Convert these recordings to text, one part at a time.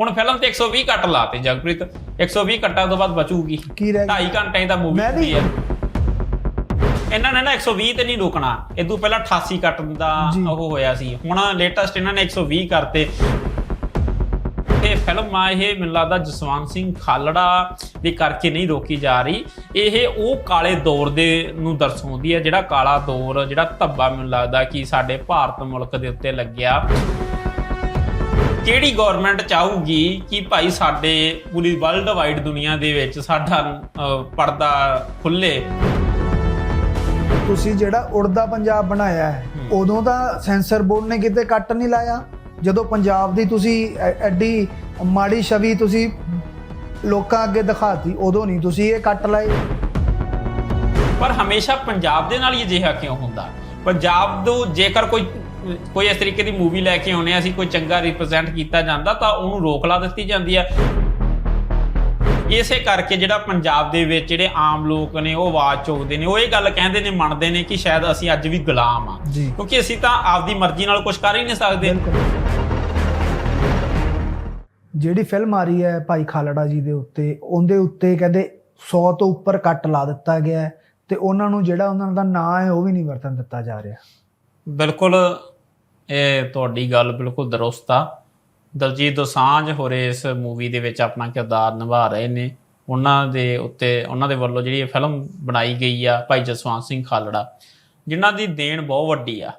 ਹੁਣ ਫਿਲਮ ਤੇ 120 ਕੱਟ ਲਾਤੇ ਜਗਪ੍ਰੀਤ 120 ਕੱਟਾਂ ਤੋਂ ਬਾਅਦ ਬਚੂਗੀ। ਕੀ ਰਹਿ ਗਿਆ 2.5 ਘੰਟੇ ਦਾ ਮੂਵੀ ਮੈਂ ਵੀ- ਹੁੰਦੀ ਹੈ ਇਹਨਾਂ ਨੇ ਨਾ 120 ਤੇ ਨਹੀਂ ਰੁਕਣਾ। ਇਦੋਂ ਪਹਿਲਾਂ 88 ਕੱਟ ਦਾ ਜੀ। ਉਹ ਹੋਇਆ ਸੀ। ਹੁਣ ਲੇਟੈਸਟ ਇਹਨਾਂ ਨੇ 120 ਕਰਤੇ। ਇਹ ਫਿਲਮ ਆ ਇਹ ਮੈਨੂੰ ਲੱਗਦਾ ਜਸਵੰਤ ਸਿੰਘ ਖਾਲੜਾ ਦੀ ਕਰਕੇ ਨਹੀਂ ਰੋਕੀ ਜਾ ਰਹੀ। ਇਹ ਉਹ ਕਾਲੇ ਦੌਰ ਦੇ ਨੂੰ ਦਰਸਾਉਂਦੀ ਹੈ ਜਿਹੜਾ ਕਾਲਾ ਦੌਰ ਜਿਹੜਾ ਧੱਬਾ ਮੈਨੂੰ ਲੱਗਦਾ ਕਿ ਸਾਡੇ ਭਾਰਤ ਮੁਲਕ ਦੇ ਉੱਤੇ ਲੱਗਿਆ। ਕਿਹੜੀ ਗਵਰਨਮੈਂਟ ਚਾਹੂਗੀ ਕਿ ਭਾਈ ਸਾਡੇ ਪੂਰੀ ਵਰਲਡ ਵਾਈਡ ਦੁਨੀਆ ਦੇ ਵਿੱਚ ਸਾਡਾ ਪਰਦਾ ਖੁੱਲੇ? ਤੁਸੀਂ ਜਿਹੜਾ ਉੜਦਾ ਪੰਜਾਬ ਬਣਾਇਆ ਹੈ। ਉਦੋਂ ਤਾਂ ਸੈਂਸਰ ਬੋਰਡ ਨੇ ਕਿਤੇ ਕੱਟ ਨਹੀਂ ਲਾਇਆ। ਜਦੋਂ ਪੰਜਾਬ ਦੀ ਤੁਸੀਂ ਐਡੀ ਮਾੜੀ ਛਵੀ ਤੁਸੀਂ ਲੋਕਾਂ ਅੱਗੇ ਦਿਖਾਤੀ ਉਦੋਂ ਨਹੀਂ ਤੁਸੀਂ ਇਹ ਕੱਟ ਲਾਏ। ਪਰ ਹਮੇਸ਼ਾ ਪੰਜਾਬ ਦੇ ਨਾਲ ਹੀ ਅਜਿਹਾ ਕਿਉਂ ਹੁੰਦਾ? ਪੰਜਾਬ ਤੋਂ ਜੇਕਰ ਕੋਈ ਕੋਈ ਇਸ ਤਰੀਕੇ ਦੀ ਮੂਵੀ ਲੈ ਕੇ ਆਉਨੇ ਆ ਅਸੀਂ ਕੋਈ ਚੰਗਾ ਰਿਪਰੈਜ਼ੈਂਟ ਕੀਤਾ ਜਾਂਦਾ ਤਾਂ ਉਹਨੂੰ ਰੋਕ ਲਾ ਦਿੱਤੀ ਜਾਂਦੀ ਹੈ ਇਸੇ ਕਰਕੇ ਜਿਹੜਾ ਪੰਜਾਬ ਦੇ ਵਿੱਚ ਜਿਹੜੇ ਆਮ ਲੋਕ ਨੇ ਉਹ ਆਵਾਜ਼ ਚੁੱਕਦੇ ਨੇ ਉਹ ਇਹ ਗੱਲ ਕਹਿੰਦੇ ਨੇ ਮੰਨਦੇ ਨੇ ਕਿ ਸ਼ਾਇਦ ਅਸੀਂ ਅੱਜ ਵੀ ਗੁਲਾਮ ਆ। ਕਿਉਂਕਿ ਅਸੀਂ ਤਾਂ ਆਪਦੀ ਮਰਜ਼ੀ ਨਾਲ ਕੁਝ ਕਰ ਹੀ ਨਹੀਂ ਸਕਦੇ। ਜਿਹੜੀ ਫਿਲਮ ਆ ਰਹੀ ਹੈ ਭਾਈ ਖਾਲੜਾ ਜੀ ਦੇ ਉੱਤੇ ਉਹਦੇ ਉੱਤੇ ਕਹਿੰਦੇ 100 ਤੋਂ ਉੱਪਰ ਕੱਟ ਲਾ ਦਿੱਤਾ ਗਿਆ ਤੇ ਉਹਨਾਂ ਨੂੰ ਜਿਹੜਾ ਉਹਨਾਂ ਦਾ ਨਾਂ ਹੈ ਉਹ ਵੀ ਨਹੀਂ ਵਰਤਨ ਦਿੱਤਾ ਜਾ ਰਿਹਾ। ਬਿਲਕੁਲ ਇਹ ਤੁਹਾਡੀ ਗੱਲ ਬਿਲਕੁਲ ਦਰੁਸਤ ਆ। ਦਲਜੀਤ ਦੋਸਾਂਝ ਹੋਰੇ ਇਸ ਮੂਵੀ ਦੇ ਵਿੱਚ ਆਪਣਾ ਕਿਰਦਾਰ ਨਿਭਾ ਰਹੇ ਨੇ। ਉਹਨਾਂ ਦੇ ਉੱਤੇ, ਉਹਨਾਂ ਦੇ ਵੱਲੋਂ ਜਿਹੜੀ ਇਹ ਫਿਲਮ ਬਣਾਈ ਗਈ ਆ ਭਾਈ ਜਸਵੰਤ ਸਿੰਘ ਖਾਲੜਾ, ਜਿਨ੍ਹਾਂ ਦੀ ਦੇਣ ਬਹੁਤ ਵੱਡੀ ਆ।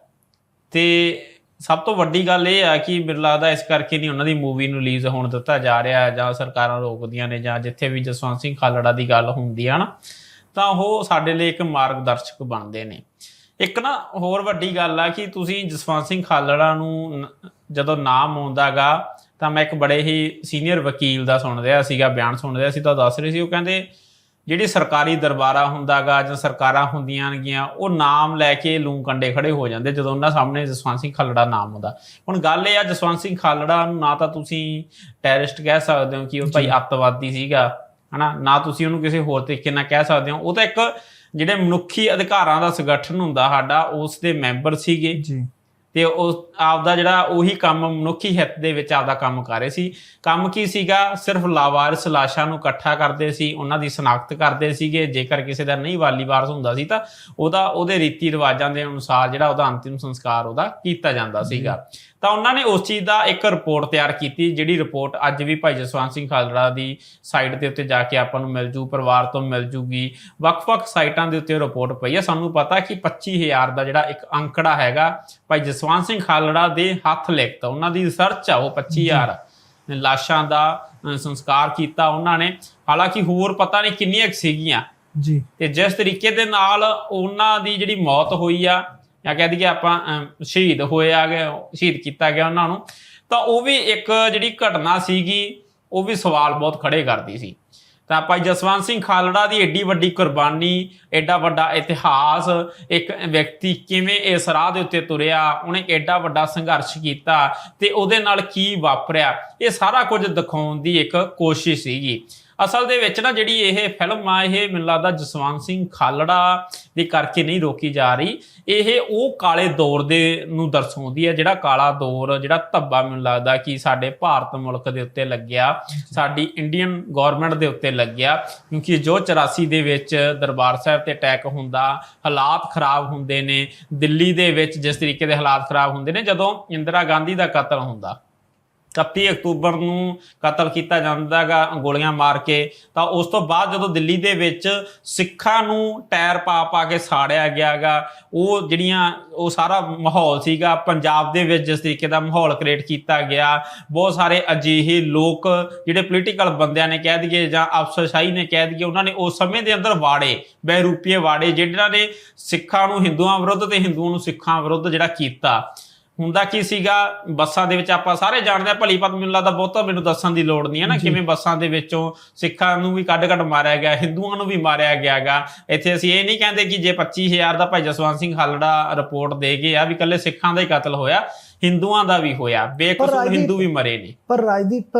ਤੇ ਸਭ ਤੋਂ ਵੱਡੀ ਗੱਲ ਇਹ ਆ ਕਿ ਮੈਨੂੰ ਲੱਗਦਾ ਇਸ ਕਰਕੇ ਨਹੀਂ ਉਹਨਾਂ ਦੀ ਮੂਵੀ ਨੂੰ ਰਿਲੀਜ਼ ਹੋਣ ਦਿੱਤਾ ਜਾ ਰਿਹਾ ਜਾਂ ਸਰਕਾਰਾਂ ਰੋਕਦੀਆਂ ਨੇ ਜਾਂ ਜਿੱਥੇ ਵੀ ਜਸਵੰਤ ਸਿੰਘ ਖਾਲੜਾ ਦੀ ਗੱਲ ਹੁੰਦੀ ਆ ਨਾ, ਤਾਂ ਉਹ ਸਾਡੇ ਲਈ ਇੱਕ ਮਾਰਗਦਰਸ਼ਕ ਬਣਦੇ ਨੇ। ਇੱਕ ਨਾ ਹੋਰ ਵੱਡੀ ਗੱਲ ਆ ਕਿ ਤੁਸੀਂ ਜਸਵੰਤ ਸਿੰਘ ਖਾਲੜਾ ਨੂੰ ਜਦੋਂ ਨਾਮ ਆਉਂਦਾਗਾ ਤਾਂ ਮੈਂ ਇੱਕ ਬੜੇ ਹੀ ਸੀਨੀਅਰ ਵਕੀਲ ਦਾ ਸੁਣ ਰਿਹਾ ਸੀਗਾ ਬਿਆਨ ਸੁਣ ਰਿਹਾ ਸੀ ਤਾਂ ਦੱਸ ਰਹੇ ਸੀ ਉਹ ਕਹਿੰਦੇ ਜਿਹੜੀ ਸਰਕਾਰੀ ਦਰਬਾਰਾ ਹੁੰਦਾਗਾ ਜਾਂ ਸਰਕਾਰਾਂ ਹੁੰਦੀਆਂ ਨੇਗੀਆਂ ਉਹ ਨਾਮ ਲੈ ਕੇ ਲੂੰ ਕੰਡੇ ਖੜੇ ਹੋ ਜਾਂਦੇ ਜਦੋਂ ਉਹਨਾਂ ਸਾਹਮਣੇ ਜਸਵੰਤ ਸਿੰਘ ਖਾਲੜਾ ਨਾਮ ਆਉਂਦਾ। ਹੁਣ ਗੱਲ ਇਹ ਆ ਜਸਵੰਤ ਸਿੰਘ ਖਾਲੜਾ ਨੂੰ ਨਾ ਤਾਂ ਤੁਸੀਂ ਟੈਰਰਿਸਟ ਕਹਿ ਸਕਦੇ ਹੋ ਕਿ ਉਹ ਭਾਈ ਅੱਤਵਾਦੀ ਸੀਗਾ ਹਨਾ? ਨਾ ਤੁਸੀਂ ਉਹਨੂੰ ਕਿਸੇ ਹੋਰ ਤਰੀਕੇ ਨਾਲ ਕਹਿ ਸਕਦੇ ਹੋ। ਉਹ ਤਾਂ ਇੱਕ ਜਿਹੜੇ ਮਨੁੱਖੀ ਅਧਿਕਾਰਾਂ ਦਾ ਸੰਗਠਨ ਹੁੰਦਾ ਸਾਡਾ ਉਸ ਦੇ ਮੈਂਬਰ ਸੀਗੇ। ਜੀ। ਤੇ ਉਹ ਆਪਦਾ ਜਿਹੜਾ ਉਹੀ ਕੰਮ ਮਨੁੱਖੀ ਹਿੱਤ ਦੇ ਵਿੱਚ ਆਪਦਾ ਕੰਮ ਕਰ ਰਹੇ ਸੀ। ਕੰਮ ਕੀ ਸੀਗਾ? ਸਿਰਫ ਲਾਵਾਰਿਸ ਲਾਸ਼ਾਂ ਨੂੰ ਇਕੱਠਾ ਕਰਦੇ ਸੀ ਉਹਨਾਂ ਦੀ ਸ਼ਨਾਖਤ ਕਰਦੇ ਸੀਗੇ। ਜੇਕਰ ਕਿਸੇ ਦਾ ਨਹੀਂ ਵਾਲੀ ਵਾਰਸ ਹੁੰਦਾ ਸੀ ਤਾਂ ਉਹਦਾ ਉਹਦੇ ਰੀਤੀ ਰਿਵਾਜਾਂ ਦੇ ਅਨੁਸਾਰ ਜਿਹੜਾ ਉਹਦਾ ਅੰਤਿਮ ਸੰਸਕਾਰ ਉਹਦਾ ਕੀਤਾ ਜਾਂਦਾ ਸੀਗਾ। ਤਾਂ ਉਹਨਾਂ ਨੇ ਉਸ ਚੀਜ਼ ਦਾ ਇੱਕ ਰਿਪੋਰਟ ਤਿਆਰ ਕੀਤੀ ਜਿਹੜੀ ਰਿਪੋਰਟ ਅੱਜ ਵੀ ਭਾਈ ਜਸਵੰਤ ਸਿੰਘ ਖਾਲੜਾ ਦੀ ਸਾਈਟ ਦੇ ਉੱਤੇ ਜਾ ਕੇ ਆਪਾਂ ਨੂੰ ਮਿਲ ਜੂ ਪਰਿਵਾਰ ਤੋਂ ਮਿਲ ਜੂਗੀ। ਵੱਖ-ਵੱਖ ਸਾਈਟਾਂ ਦੇ ਉੱਤੇ ਰਿਪੋਰਟ ਪਈ ਹੈ ਸਾਨੂੰ ਪਤਾ ਕਿ 25000 ਦਾ ਜਿਹੜਾ ਇੱਕ ਅੰਕੜਾ ਹੈਗਾ ਭਾਈ ਜਸਵੰਤ ਸਿੰਘ ਖਾਲੜਾ ਦੇ ਹੱਥ ਲਿਖਤ ਉਹਨਾਂ ਦੀ ਰਿਸਰਚ ਆ ਉਹ 25000 ਲਾਸ਼ਾਂ ਦਾ ਸੰਸਕਾਰ ਕੀਤਾ ਉਹਨਾਂ ਨੇ। ਹਾਲਾਂਕਿ ਹੋਰ ਪਤਾ ਨਹੀਂ ਕਿੰਨੀਆਂ ਸੀਗੀਆਂ। ਜੀ। ਤੇ ਜਿਸ ਤਰੀਕੇ ਦੇ ਨਾਲ ਉਹਨਾਂ ਦੀ ਜਿਹੜੀ ਮੌਤ ਹੋਈ ਆ ਜਾਂ ਕਹਿ ਦਈਏ ਆਪਾਂ ਸ਼ਹੀਦ ਹੋਏ ਆ ਗਏ, ਸ਼ਹੀਦ ਕੀਤਾ ਗਿਆ ਉਹਨਾਂ ਨੂੰ, ਤਾਂ ਉਹ ਵੀ ਇੱਕ ਜਿਹੜੀ ਘਟਨਾ ਸੀਗੀ, ਉਹ ਵੀ ਸਵਾਲ ਬਹੁਤ ਖੜੇ ਕਰਦੀ ਸੀ। ਤਾਂ ਭਾਈ ਜਸਵੰਤ ਸਿੰਘ ਖਾਲੜਾ ਦੀ ਏਡੀ ਵੱਡੀ ਕੁਰਬਾਨੀ ਐਡਾ ਵੱਡਾ ਇਤਿਹਾਸ, ਇੱਕ ਵਿਅਕਤੀ ਕਿਵੇਂ ਇਸ ਰਾਹ ਦੇ ਉੱਤੇ ਤੁਰਿਆ, ਉਹਨੇ ਐਡਾ ਵੱਡਾ ਸੰਘਰਸ਼ ਕੀਤਾ ਤੇ ਉਹਦੇ ਨਾਲ ਕੀ ਵਾਪਰਿਆ ਇਹ ਸਾਰਾ ਕੁਝ ਦਿਖਾਉਣ ਦੀ ਇੱਕ ਕੋਸ਼ਿਸ਼ ਸੀਗੀ। ਅਸਲ ਦੇ ਵਿੱਚ ਨਾ ਜਿਹੜੀ ਇਹ ਫਿਲਮ ਆ, ਇਹ ਮੈਨੂੰ ਲੱਗਦਾ ਜਸਵੰਤ ਸਿੰਘ ਖਾਲੜਾ ਦੇ ਕਰਕੇ ਨਹੀਂ ਰੋਕੀ ਜਾ ਰਹੀ। ਇਹ ਉਹ ਕਾਲੇ ਦੌਰ ਦੇ ਨੂੰ ਦਰਸਾਉਂਦੀ ਹੈ, ਜਿਹੜਾ ਕਾਲਾ ਦੌਰ, ਜਿਹੜਾ ਧੱਬਾ ਮੈਨੂੰ ਲੱਗਦਾ ਕਿ ਸਾਡੇ ਭਾਰਤ ਮੁਲਕ ਦੇ ਉੱਤੇ ਲੱਗਿਆ, ਸਾਡੀ ਇੰਡੀਅਨ ਗਵਰਨਮੈਂਟ ਦੇ ਉੱਤੇ ਲੱਗਿਆ। ਕਿਉਂਕਿ ਜੋ 84 ਦੇ ਵਿੱਚ ਦਰਬਾਰ ਸਾਹਿਬ ਤੇ ਅਟੈਕ ਹੁੰਦਾ, ਹਾਲਾਤ ਖਰਾਬ ਹੁੰਦੇ ਨੇ, ਦਿੱਲੀ ਦੇ ਵਿੱਚ ਜਿਸ ਤਰੀਕੇ ਦੇ ਹਾਲਾਤ ਖਰਾਬ ਹੁੰਦੇ ਨੇ, ਜਦੋਂ ਇੰਦਰਾ ਗਾਂਧੀ ਦਾ ਕਤਲ ਹੁੰਦਾ 31 ਅਕਤੂਬਰ ਨੂੰ ਕਤਲ ਕੀਤਾ ਜਾਂਦਾਗਾ ਗੋਲੀਆਂ ਮਾਰ ਕੇ। ਤਾਂ ਉਸ ਤੋਂ ਬਾਅਦ ਜਦੋਂ ਦਿੱਲੀ ਦੇ ਵਿੱਚ ਸਿੱਖਾਂ ਨੂੰ ਟਾਇਰ ਪਾ ਪਾ ਕੇ ਸਾੜਿਆ ਗਿਆਗਾ ਉਹ ਜਿਹੜੀਆਂ, ਉਹ ਸਾਰਾ ਮਾਹੌਲ ਸੀਗਾ, ਪੰਜਾਬ ਦੇ ਵਿੱਚ ਜਿਸ ਤਰੀਕੇ ਦਾ ਮਾਹੌਲ ਕ੍ਰੀਏਟ ਕੀਤਾ ਗਿਆ, ਬਹੁਤ ਸਾਰੇ ਅਜਿਹੇ ਲੋਕ ਜਿਹੜੇ ਪੋਲੀਟੀਕਲ ਬੰਦਿਆਂ ਨੇ ਕਹਿ ਦਈਏ ਜਾਂ ਅਫਸਰਸ਼ਾਹੀ ਨੇ ਕਹਿ ਦਈਏ, ਉਹਨਾਂ ਨੇ ਉਸ ਸਮੇਂ ਦੇ ਅੰਦਰ ਵਾੜੇ, ਬਹਿਰੂਪੀਏ ਵਾੜੇ ਜਿਹੜਾ ਨੇ ਸਿੱਖਾਂ ਨੂੰ ਹਿੰਦੂਆਂ ਵਿਰੁੱਧ ਤੇ ਹਿੰਦੂਆਂ ਨੂੰ ਸਿੱਖਾਂ ਵਿਰੁੱਧ ਜਿਹੜਾ ਕੀਤਾ। ਹੁੰਦਾ ਕੀ ਸੀਗਾ? ਬੱਸਾਂ ਦੇ ਵਿੱਚ ਆਪਾਂ ਸਾਰੇ ਜਾਣਦੇ ਆ ਭਲੀ ਪਤ ਮੈਨੂੰ ਲੱਗਦਾ ਬਹੁਤਾ ਮੈਨੂੰ ਦੱਸਣ ਦੀ ਲੋੜ ਨਹੀਂ ਹੈ ਨਾ ਕਿਵੇਂ ਬੱਸਾਂ ਦੇ ਵਿੱਚੋਂ ਸਿੱਖਾਂ ਨੂੰ ਵੀ ਕੱਢ-ਕੱਢ ਮਾਰਿਆ ਗਿਆ ਹਿੰਦੂਆਂ ਨੂੰ ਵੀ ਮਾਰਿਆ ਗਿਆਗਾ ਇੱਥੇ ਅਸੀਂ ਇਹ ਨਹੀਂ ਕਹਿੰਦੇ ਕਿ ਜੇ 25000 ਦਾ ਭਾਈ ਜਸਵੰਤ ਸਿੰਘ ਖਾਲੜਾ ਰਿਪੋਰਟ ਦੇ ਗਏ ਆ ਵੀ ਕੱਲੇ ਸਿੱਖਾਂ ਦਾ ਹੀ ਕਤਲ ਹੋਇਆ ਹਿੰਦੂਆਂ ਦਾ ਵੀ ਹੋਇਆ। ਬੇਕਸੂਰ ਹਿੰਦੂ ਵੀ ਮਰੇ ਨੇ। ਪਰ ਰਾਜਦੀਪ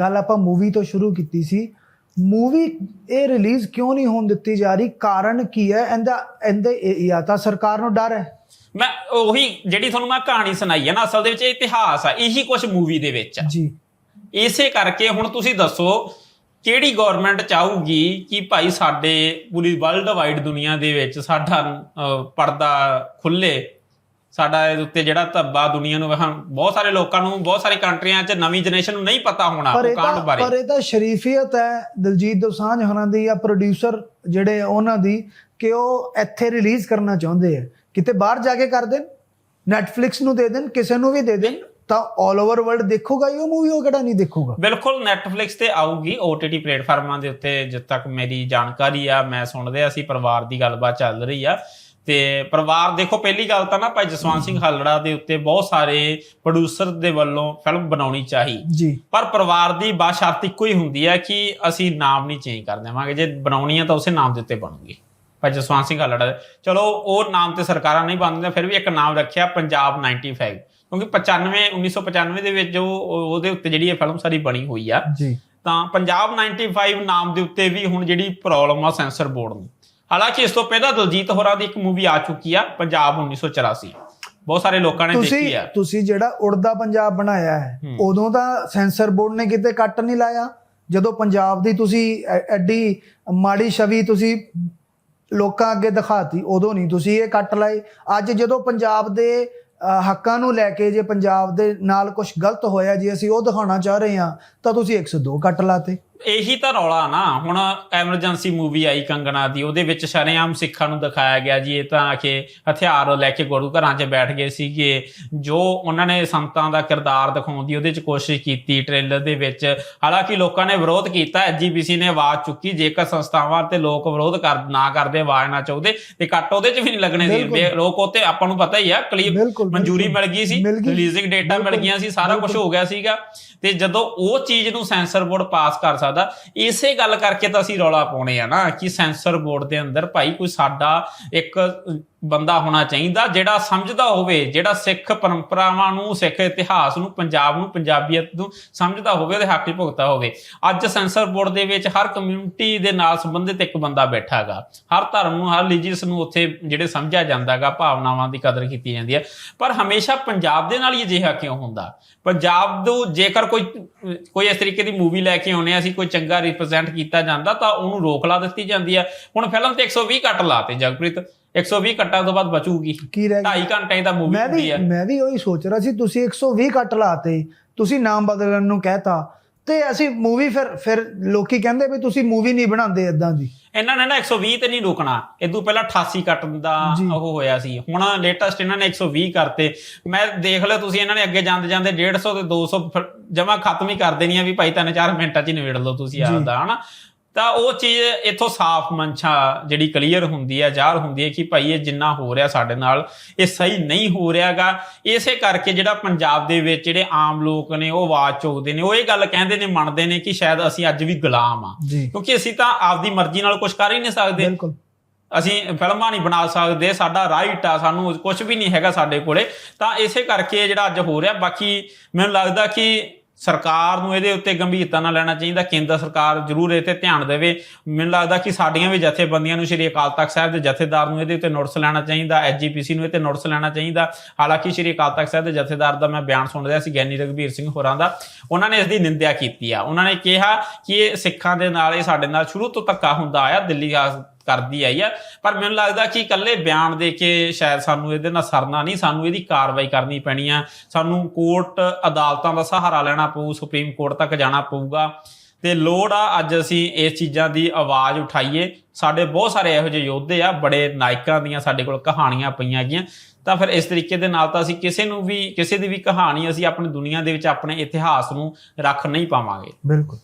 ਗੱਲ ਆਪਾਂ ਮੂਵੀ ਤੋਂ ਸ਼ੁਰੂ ਕੀਤੀ ਸੀ। ਮੂਵੀ ਇਹ ਰਿਲੀਜ਼ ਕਿਉਂ ਨਹੀਂ ਹੋਣ ਦਿੱਤੀ ਜਾ ਰਹੀ? ਕਾਰਨ ਕੀ ਹੈ? ਇਹਦਾ ਇਹਦੇ ਇਹ- ਜਾਂ ਤਾਂ ਸਰਕਾਰ ਨੂੰ ਡਰ ਹੈ। ਮੈਂ ਉਹੀ ਜਿਹੜੀ ਤੁਹਾਨੂੰ ਮੈਂ ਕਹਾਣੀ ਸੁਣਾਈ ਹੈ ਨਾ ਅਸਲ ਦੇ ਵਿੱਚ ਇਹ ਇਤਿਹਾਸ ਆ ਇਹੀ ਕੁਝ ਮੂਵੀ ਦੇ ਵਿੱਚ ਆ। ਜੀ। ਇਸੇ ਕਰਕੇ ਹੁਣ ਤੁਸੀਂ ਦੱਸੋ ਕਿਹੜੀ ਗਵਰਨਮੈਂਟ ਚਾਹੂਗੀ ਕਿ ਭਾਈ ਸਾਡੇ ਪੂਰੀ ਵਰਲਡ ਵਾਈਡ ਦੁਨੀਆ ਦੇ ਵਿੱਚ ਸਾਡਾ ਪਰਦਾ ਖੁੱਲੇ? ਸਾਡਾ ਇਹਦੇ ਉੱਤੇ ਜਿਹੜਾ ਧੱਬਾ ਦੁਨੀਆ ਨੂੰ ਬਹੁਤ ਸਾਰੇ ਲੋਕਾਂ ਨੂੰ ਬਹੁਤ ਸਾਰੀ ਕੰਟਰੀਆਂ 'ਚ ਨਵੀਂ ਜਨਰੇਸ਼ਨ ਨੂੰ ਨਹੀਂ ਪਤਾ ਹੋਣਾ ਕਾਂਡ ਬਾਰੇ। ਪਰ ਇਹ ਤਾਂ ਸ਼ਰੀਫੀਅਤ ਹੈ ਦਲਜੀਤ ਦੋਸਾਂਝ ਹੋਰਾਂ ਦੀ ਜਾਂ ਪ੍ਰੋਡਿਊਸਰ ਜਿਹੜੇ ਉਹਨਾਂ ਦੀ ਕਿ ਉਹ ਇੱਥੇ ਰਿਲੀਜ਼ ਕਰਨਾ ਚਾਹੁੰਦੇ ਆ। ਕਿਤੇ ਬਾਹਰ ਜਾ ਕੇ ਕਰ ਦੇਣ ਨੈਟਫਲਿਕਸ ਨੂੰ ਦੇ ਦੇਣ ਕਿਸੇ ਨੂੰ ਵੀ ਦੇ ਦੇਣ ਤਾਂ 올 ਓਵਰ ਵਰਲਡ ਦੇਖੂਗਾ ਹੀ ਉਹ ਮੂਵੀ ਉਹ ਕਿਹੜਾ ਨਹੀਂ ਦੇਖੂਗਾ? ਬਿਲਕੁਲ Netflix ਤੇ ਆਊਗੀ OTT ਪਲੇਟਫਾਰਮਾਂ ਦੇ ਉੱਤੇ ਜਦ ਤੱਕ ਮੇਰੀ ਜਾਣਕਾਰੀ ਆ ਮੈਂ ਸੁਣਦੇ ਅਸੀਂ ਪਰਿਵਾਰ ਦੀ ਗੱਲਬਾਤ ਚੱਲ ਰਹੀ ਆ। ਤੇ ਪਰਿਵਾਰ ਦੇਖੋ ਪਹਿਲੀ ਗੱਲ ਤਾਂ ਨਾ ਭਾਈ ਜਸਵੰਤ ਸਿੰਘ ਹਾਲੜਾ ਦੇ ਉੱਤੇ ਬਹੁਤ ਸਾਰੇ ਪ੍ਰੋਡਿਊਸਰ ਦੇ ਵੱਲੋਂ ਫਿਲਮ ਬਣਾਉਣੀ ਚਾਹੀ। ਜੀ। ਪਰ ਪਰਿਵਾਰ ਦੀ ਬਾਤ ਸ਼ਰਤ ਇੱਕੋ ਹੀ ਹੁੰਦੀ ਹੈ ਕਿ ਅਸੀਂ ਨਾਮ ਨਹੀਂ ਚੇਂਜ ਕਰ ਦੇਵਾਂਗੇ। ਜੇ ਬਣਾਉਣੀ ਹੈ ਤਾਂ ਉਸੇ ਨਾਮ ਦੇ ਉੱਤੇ ਬਣੂਗੀ। ਭਾਈ ਜਸਵੰਤ ਸਿੰਘ ਹਾਲੜਾ ਦੇ। ਚਲੋ ਉਹ ਨਾਮ ਤੇ ਸਰਕਾਰਾਂ ਨਹੀਂ ਬੰਦੀਆਂ ਫਿਰ ਵੀ ਇੱਕ ਨਾਮ ਰੱਖਿਆ ਪੰਜਾਬ 95 ਕਿਉਂਕਿ 95 1995 ਦੇ ਵਿੱਚ ਜੋ ਉਹ- ਉਹਦੇ ਉੱਤੇ ਜਿਹੜੀ ਇਹ ਫਿਲਮ ਸਾਰੀ ਬਣੀ ਹੋਈ ਆ। ਜੀ। ਤਾਂ ਪੰਜਾਬ 95 ਨਾਮ ਦੇ ਉੱਤੇ ਵੀ ਹੁਣ ਜਿਹੜੀ ਪ੍ਰੋਬਲਮ ਆ ਸੈਂਸਰ ਬੋਰਡ ਨੂੰ ਹਾਲਾਂਕਿ ਇਸ ਤੋਂ ਪਹਿਲਾਂ ਦਲਜੀਤ ਹੋਰਾਂ ਦੀ ਇੱਕ ਮੂਵੀ ਆ ਚੁੱਕੀ ਆ ਪੰਜਾਬ 1984 ਬਹੁਤ ਸਾਰੇ ਲੋਕਾਂ ਨੇ ਦੇਖੀ ਆ। ਤੁਸੀਂ ਜਿਹੜਾ ਉੜਦਾ ਪੰਜਾਬ ਬਣਾਇਆ ਹੈ। ਉਦੋਂ ਤਾਂ ਸੈਂਸਰ ਬੋਰਡ ਨੇ ਕਿਤੇ ਕੱਟ ਨਹੀਂ ਲਾਇਆ? ਜਦੋਂ ਪੰਜਾਬ ਦੀ ਤੁਸੀਂ ਐਡੀ ਮਾੜੀ ਛਵੀ ਤੁਸੀਂ ਲੋਕਾਂ ਅੱਗੇ ਦਿਖਾਤੀ, ਉਦੋਂ ਨਹੀਂ ਤੁਸੀਂ ਇਹ ਕੱਟ ਲਾਏ। ਅੱਜ ਜਦੋਂ ਪੰਜਾਬ ਦੇ ਹੱਕਾਂ ਨੂੰ ਲੈ ਕੇ ਜੇ ਪੰਜਾਬ ਦੇ ਨਾਲ ਕੁਝ ਗਲਤ ਹੋਇਆ, ਜੇ ਅਸੀਂ ਉਹ ਦਿਖਾਉਣਾ ਚਾਹ ਰਹੇ ਹਾਂ, ਤਾਂ ਤੁਸੀਂ 102 ਕੱਟ ਲਾਤੇ। ਇਹੀ ਤਾਂ ਰੌਲਾ ਨਾ ਹੁਣ ਐਮਰਜੈਂਸੀ ਮੂਵੀ ਆਈ ਕੰਗਣਾ ਦੀ ਉਹਦੇ ਵਿੱਚ ਸ਼ਰੇਆਮ ਸਿੱਖਾਂ ਨੂੰ ਦਿਖਾਇਆ ਗਿਆ ਜੀ ਇਹ ਤਾਂ ਕਿ ਹਥਿਆਰ ਲੈ ਕੇ ਗੁਰੂ ਘਰਾਂ 'ਚ ਬੈਠ ਗਏ ਸੀਗੇ ਜੋ ਉਹਨਾਂ ਨੇ ਸੰਤਾਂ ਦਾ ਕਿਰਦਾਰ ਦਿਖਾਉਣ ਦੀ ਉਹਦੇ 'ਚ ਕੋਸ਼ਿਸ਼ ਕੀਤੀ ਟ੍ਰੇਲਰ ਦੇ ਵਿੱਚ ਹਾਲਾਂਕਿ ਲੋਕਾਂ ਨੇ ਵਿਰੋਧ ਕੀਤਾ ਐਜੀਪੀਸੀ ਨੇ ਆਵਾਜ਼ ਚੁੱਕੀ ਜੇਕਰ ਸੰਸਥਾਵਾਂ ਤੇ ਲੋਕ ਵਿਰੋਧ ਕਰ ਨਾ ਕਰਦੇ ਆਵਾਜ਼ ਨਾ ਚਾਹੁੰਦੇ ਤੇ ਕੱਟ ਉਹਦੇ 'ਚ ਵੀ ਨਹੀਂ ਲੱਗਣੇ ਸੀ ਲੋਕ ਉੱਤੇ ਆਪਾਂ ਨੂੰ ਪਤਾ ਹੀ ਆ ਕਲੀਅਰ ਬਿਲਕੁਲ, ਮਨਜ਼ੂਰੀ। ਮਿਲ ਗਈ ਸੀ। ਰਿਲੀਜ਼ਿੰਗ ਡੇਟਾ ਮਿਲ। ਗਈਆਂ ਸੀ ਸਾਰਾ ਕੁਝ ਹੋ ਗਿਆ ਸੀਗਾ ਤੇ ਜਦੋਂ ਉਹ ਚੀਜ਼ ਨੂੰ ਸੈਂਸਰ ਬੋਰਡ ਪਾਸ ਕਰ ਸਕਦਾ ਇਸੇ ਗੱਲ ਕਰਕੇ ਤਾਂ ਅਸੀਂ ਰੌਲਾ ਪਾਉਣੇ ਆ ਨਾ ਕਿ ਸੈਂਸਰ ਬੋਰਡ ਦੇ ਅੰਦਰ ਭਾਈ ਕੋਈ ਸਾਡਾ ਇੱਕ ਬੰਦਾ ਹੋਣਾ ਚਾਹੀਦਾ, ਜਿਹੜਾ ਸਮਝਦਾ ਹੋਵੇ, ਜਿਹੜਾ ਸਿੱਖ ਪਰੰਪਰਾਵਾਂ ਨੂੰ, ਸਿੱਖ ਇਤਿਹਾਸ ਨੂੰ, ਪੰਜਾਬ ਨੂੰ, ਪੰਜਾਬੀਅਤ ਨੂੰ ਸਮਝਦਾ ਹੋਵੇ ਉਹਦੇ ਹੱਕ 'ਚ ਭੁਗਤਾ ਹੋਵੇ। ਅੱਜ ਸੈਂਸਰ ਬੋਰਡ ਦੇ ਵਿੱਚ ਹਰ ਕਮਿਊਨਿਟੀ ਦੇ ਨਾਲ ਸੰਬੰਧਿਤ ਇੱਕ ਬੰਦਾ ਬੈਠਾ ਹੈਗਾ ਹਰ ਧਰਮ ਨੂੰ, ਹਰ ਰਿਲੀਜੀਅਸ ਨੂੰ ਉੱਥੇ ਜਿਹੜੇ ਸਮਝਿਆ ਜਾਂਦਾ ਹੈਗਾ ਭਾਵਨਾਵਾਂ ਦੀ ਕਦਰ ਕੀਤੀ ਜਾਂਦੀ ਹੈ। ਪਰ ਹਮੇਸ਼ਾ ਪੰਜਾਬ ਦੇ ਨਾਲ ਹੀ ਅਜਿਹਾ ਕਿਉਂ ਹੁੰਦਾ? ਪੰਜਾਬ ਨੂੰ ਜੇਕਰ ਕੋਈ ਕੋਈ ਇਸ ਤਰੀਕੇ ਦੀ ਮੂਵੀ ਲੈ ਕੇ ਆਉਨੇ ਆ ਅਸੀਂ ਕੋਈ ਚੰਗਾ ਰਿਪਰੈਜ਼ੈਂਟ ਕੀਤਾ ਜਾਂਦਾ, ਤਾਂ ਉਹਨੂੰ ਰੋਕ ਲਾ ਦਿੱਤੀ ਜਾਂਦੀ ਹੈ। ਹੁਣ ਫਿਲਮ ਤੇ 120 ਕੱਟ ਲਾਤੇ ਜਗਪ੍ਰੀਤ। 120 ਕੱਟਾਂ ਤੋਂ ਬਾਅਦ ਬਚੂਗੀ। ਕੀ ਰਹਿ ਗਿਆ? 2.5 ਘੰਟੇ ਦਾ ਮੂਵੀ ਮੈਂ ਹੁੰਦੀ ਵੀ ਹੈ ਮੈਂ ਵੀ ਉਹੀ ਸੋਚ ਰਿਹਾ ਸੀ ਤੁਸੀਂ 120 ਕੱਟ ਲਾਤੇ ਤੁਸੀਂ ਨਾਮ ਬਦਲਣ ਨੂੰ ਕਹਿਤਾ ਤੇ ਅਸੀਂ ਮੂਵੀ ਫਿਰ ਫਿਰ ਲੋਕੀ ਕਹਿੰਦੇ ਵੀ ਤੁਸੀਂ ਮੂਵੀ ਨਹੀਂ ਬਣਾਉਂਦੇ ਇਦਾਂ ਦੀ। ਇਹਨਾਂ ਨੇ ਨਾ 120 ਤੇ ਨਹੀਂ ਰੁਕਣਾ। ਇਦੋਂ ਪਹਿਲਾਂ 88 ਕੱਟ ਦਾ ਜੀ। ਉਹ ਹੋਇਆ ਸੀ। ਹੁਣ ਲੇਟੈਸਟ ਇਹਨਾਂ ਨੇ 120 ਕਰਤੇ। ਮੈਂ ਦੇਖ ਲਿਆ ਤੁਸੀਂ ਇਹਨਾਂ ਨੇ ਅੱਗੇ ਜਾਂਦੇ ਜਾਂਦੇ 150 ਤੇ 200 ਜਮਾ ਖਤਮ ਹੀ ਕਰ ਦੇਣੀ ਆ ਵੀ ਭਾਈ ਤਿੰਨ ਚਾਰ ਮਿੰਟਾਂ 'ਚ ਹੀ ਨਿਬੇੜ ਲਓ ਤੁਸੀਂ ਜੀ। ਆਪਦਾ ਹਨਾ? ਤਾਂ ਉਹ ਚੀਜ਼ ਇੱਥੋਂ ਸਾਫ਼ ਮਨਸ਼ਾ ਜਿਹੜੀ ਕਲੀਅਰ ਹੁੰਦੀ ਹੈ ਜ਼ਾਹਰ ਹੁੰਦੀ ਹੈ ਕਿ ਭਾਈ ਇਹ ਜਿੰਨਾ ਹੋ ਰਿਹਾ ਸਾਡੇ ਨਾਲ ਇਹ ਸਹੀ ਨਹੀਂ ਹੋ ਰਿਹਾਗਾ। ਇਸੇ ਕਰਕੇ ਜਿਹੜਾ ਪੰਜਾਬ ਦੇ ਵਿੱਚ ਜਿਹੜੇ ਆਮ ਲੋਕ ਨੇ ਉਹ ਆਵਾਜ਼ ਚੁੱਕਦੇ ਨੇ ਉਹ ਇਹ ਗੱਲ ਕਹਿੰਦੇ ਨੇ ਮੰਨਦੇ ਨੇ ਕਿ ਸ਼ਾਇਦ ਅਸੀਂ ਅੱਜ ਵੀ ਗੁਲਾਮ ਆ ਕਿਉਂਕਿ ਅਸੀਂ ਤਾਂ ਆਪਦੀ ਮਰਜ਼ੀ ਨਾਲ ਕੁਝ ਕਰ ਹੀ ਨਹੀਂ ਸਕਦੇ। ਬਿਲਕੁਲ। ਅਸੀਂ ਫਿਲਮਾਂ ਨਹੀਂ ਬਣਾ ਸਕਦੇ ਸਾਡਾ ਰਾਈਟ ਆ ਸਾਨੂੰ ਕੁਝ ਵੀ ਨਹੀਂ ਹੈਗਾ ਸਾਡੇ ਕੋਲੇ। ਤਾਂ ਇਸੇ ਕਰਕੇ ਜਿਹੜਾ ਅੱਜ ਹੋ ਰਿਹਾ ਬਾਕੀ ਮੈਨੂੰ ਲੱਗਦਾ ਕਿ ਸਰਕਾਰ ਨੂੰ ਇਹਦੇ ਉੱਤੇ ਗੰਭੀਰਤਾ ਨਾਲ ਲੈਣਾ ਚਾਹੀਦਾ, ਕੇਂਦਰ ਸਰਕਾਰ ਜ਼ਰੂਰ ਇਹ ਤੇ ਧਿਆਨ ਦੇਵੇ। ਮੈਨੂੰ ਲੱਗਦਾ ਕਿ ਸਾਡੀਆਂ ਵੀ ਜਥੇਬੰਦੀਆਂ ਨੂੰ ਸ਼੍ਰੀ ਅਕਾਲ ਤਖਤ ਸਾਹਿਬ ਦੇ ਜਥੇਦਾਰ ਨੂੰ ਇਹਦੇ ਉੱਤੇ ਨੋਟਿਸ ਲੈਣਾ ਚਾਹੀਦਾ ਐਜੀਪੀਸੀ ਨੂੰ ਇਹ ਤੇ ਨੋਟਿਸ ਲੈਣਾ ਚਾਹੀਦਾ। ਹਾਲਾਂਕਿ ਸ਼੍ਰੀ ਅਕਾਲ ਤਖਤ ਸਾਹਿਬ ਦੇ ਜਥੇਦਾਰ ਦਾ ਮੈਂ ਬਿਆਨ ਸੁਣ ਰਿਹਾ ਸੀ ਗਿਆਨੀ ਰਘਬੀਰ ਸਿੰਘ ਹੋਰਾਂ ਦਾ। ਉਹਨਾਂ ਨੇ ਇਸ ਦੀ ਨਿੰਦਿਆ ਕੀਤੀ ਆ। ਉਹਨਾਂ ਨੇ ਕਿਹਾ ਕਿ ਇਹ ਸਿੱਖਾਂ ਦੇ ਨਾਲ, ਇਹ ਸਾਡੇ ਨਾਲ ਸ਼ੁਰੂ ਤੋਂ ਧੱਕਾ ਹੁੰਦਾ ਆਇਆ, ਦਿੱਲੀ ਕਰਦੀ ਆਈ ਆ। ਪਰ ਮੈਨੂੰ ਲੱਗਦਾ ਕਿ ਇਕੱਲੇ ਬਿਆਨ ਦੇ ਕੇ ਸ਼ਾਇਦ ਸਾਨੂੰ ਇਹਦੇ ਨਾਲ ਸਰਨਾ ਨਹੀਂ, ਸਾਨੂੰ ਇਹਦੀ ਕਾਰਵਾਈ ਕਰਨੀ ਪੈਣੀ ਆ। ਸਾਨੂੰ ਕੋਰਟ ਅਦਾਲਤਾਂ ਦਾ ਸਹਾਰਾ ਲੈਣਾ ਪਊ, ਸੁਪਰੀਮ ਕੋਰਟ ਤੱਕ ਜਾਣਾ ਪਊਗਾ। ਤੇ ਲੋੜ ਆ, ਅੱਜ ਅਸੀਂ ਇਸ ਚੀਜ਼ਾਂ ਦੀ ਆਵਾਜ਼ ਉਠਾਈਏ। ਸਾਡੇ ਬਹੁਤ ਸਾਰੇ ਇਹੋ ਜਿਹੇ ਯੋਧੇ ਆ, ਬੜੇ ਨਾਇਕਾਂ ਦੀਆਂ ਸਾਡੇ ਕੋਲ ਕਹਾਣੀਆਂ ਪਈਆਂ ਗਈਆਂ ਤਾਂ ਫਿਰ ਇਸ ਤਰੀਕੇ ਦੇ ਨਾਲ ਤਾਂ ਅਸੀਂ ਕਿਸੇ ਨੂੰ ਵੀ, ਕਿਸੇ ਦੀ ਵੀ ਕਹਾਣੀ ਅਸੀਂ ਆਪਣੀ ਦੁਨੀਆ ਦੇ ਵਿੱਚ ਆਪਣੇ ਇਤਿਹਾਸ ਨੂੰ ਰੱਖ ਨਹੀਂ ਪਾਵਾਂਗੇ। ਬਿਲਕੁਲ।